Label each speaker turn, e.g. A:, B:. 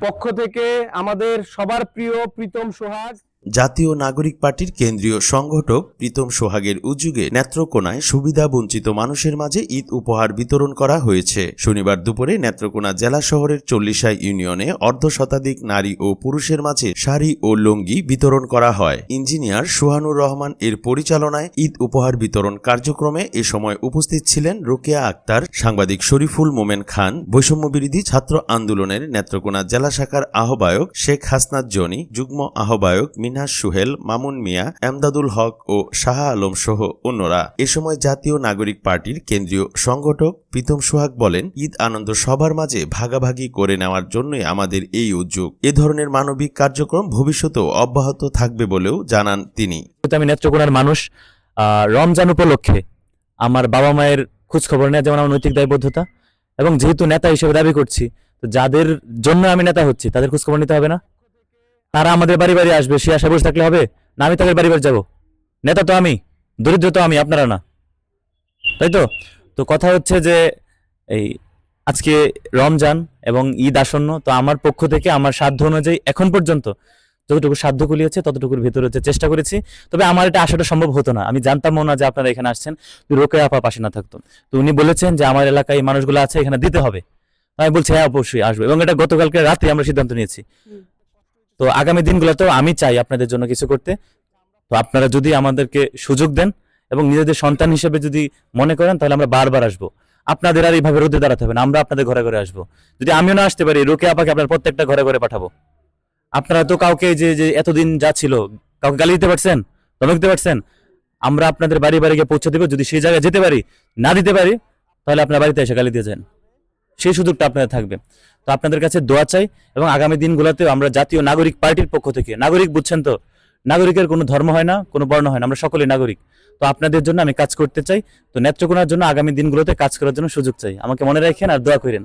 A: পক্ষ থেকে আমাদের সবার প্রিয় প্রীতম সোহাগ।
B: জাতীয় নাগরিক পার্টির কেন্দ্রীয় সংগঠক প্রীতম সোহাগের উদ্যোগে নেত্রকোনায় সুবিধা বঞ্চিত মানুষের মাঝে ঈদ উপহার বিতরণ করা হয়েছে। শনিবার দুপুরে নেত্রকোনা জেলা শহরের চল্লিশা ইউনিয়নে অর্ধ শতাধিক নারী ও পুরুষের মাঝে শাড়ি ও লুঙ্গি বিতরণ করা হয়। ইঞ্জিনিয়ার সুহানুর রহমান এর পরিচালনায় ঈদ উপহার বিতরণ কার্যক্রমে এ সময় উপস্থিত ছিলেন রোকেয়া আক্তার, সাংবাদিক শরীফুল মোমেন খান, বৈষম্য বিরোধী ছাত্র আন্দোলনের নেত্রকোনা জেলা শাখার আহ্বায়ক শেখ হাসনাত জনি, যুগ্ম আহ্বায়ক মিনহাস সুহেল, মামুন মিয়া এমদাদুল হক ও শাহ আলম সহ অন্যরা। এ সময় জাতীয় নাগরিক পার্টির কেন্দ্রীয় সংগঠক প্রীতম সোহাগ বলেন, ঈদ আনন্দ সবার মাঝে ভাগাভাগি করে নেওয়ার জন্যই আমাদের এই উদ্যোগ। এ ধরনের মানবিক কার্যক্রম ভবিষ্যতেও অব্যাহত থাকবে বলেও জানান তিনি।
C: আমি নেত্রকোনার মানুষ রমজান উপলক্ষে আমার বাবা মায়ের খোঁজ খবর নেওয়া যেমন আমার নৈতিক দায়বদ্ধতা এবং যেহেতু নেতা হিসেবে দাবি করছি, তো যাদের জন্য আমি নেতা হচ্ছি, তাদের খোঁজ খবর নিতে হবে না। তারা আমাদের বাড়ি বাড়ি আসবে, সে আশা বসে থাকলে হবে? না, আমি তাদের বাড়ি বাড়ি যাব। নেতা তো আমি, দরিদ্র তো আমি, আপনারা না। তাই তো? তো কথা হচ্ছে যে, এই আজকে রমজান এবং ঈদ আসন্ন, তো আমার পক্ষ থেকে, আমার সাধ্য অনুযায়ী এখন পর্যন্ত যতটুকু সাধ্য কুলিয়েছে ততটুকুর ভিতরে হচ্ছে চেষ্টা করেছি। তবে আমার এটা আসাটা সম্ভব হতো না। আমি জানতামও না যে আপনারা এখানে আসছেন, তো রোকে আপা পাশে না থাকতো। তো উনি বলেছেন যে, আমার এলাকায় মানুষগুলো আছে, এখানে দিতে হবে। আমি বলছি হ্যাঁ অবশ্যই আসব। এবং এটা গতকালকে রাতে আমরা সিদ্ধান্ত নিয়েছি। তো আগামী দিনগুলোতেও আমি চাই আপনাদের জন্য কিছু করতে। তো আপনারা যদি আমাদেরকে সুযোগ দেন এবং নিজেদের সন্তান হিসেবে যদি মনে করেন, তাহলে আমরা বারবার আসব। আপনাদের আর এইভাবে রোদে দাঁড়াতে হবে না, আমরা আপনাদের ঘরে ঘরে আসব। যদি আমিও না আসতে পারি, রোকে আপাকে আপনার প্রত্যেকটা ঘরে ঘরে পাঠাবো। আপনারা তো কাউকে যে যে এতদিন যা ছিল, কাউকে গালি দিতে পারছেন? ধমক দিতে পারছেন? আমরা আপনাদের বাড়ি বাড়ি গিয়ে পৌঁছে দেবো। যদি সেই জায়গায় যেতে পারি, না দিতে পারি, তাহলে আপনার বাড়িতে এসে গালি দিয়ে যান। সেই সুযোগটা আপনাদের থাকবে। তো আপনাদের কাছে দোয়া চাই এবং আগামী দিনগুলোতেও আমরা জাতীয় নাগরিক পার্টির পক্ষ থেকে, নাগরিক বুঝছেন তো? নাগরিকের কোনো ধর্ম হয় না, কোনো বর্ণ হয় না, আমরা সকলে নাগরিক। তো আপনাদের জন্য আমি কাজ করতে চাই। তো নেত্রকোনার জন্য আগামী দিনগুলোতে কাজ করার জন্য সুযোগ চাই। আমাকে মনে রাখেন আর দোয়া করেন।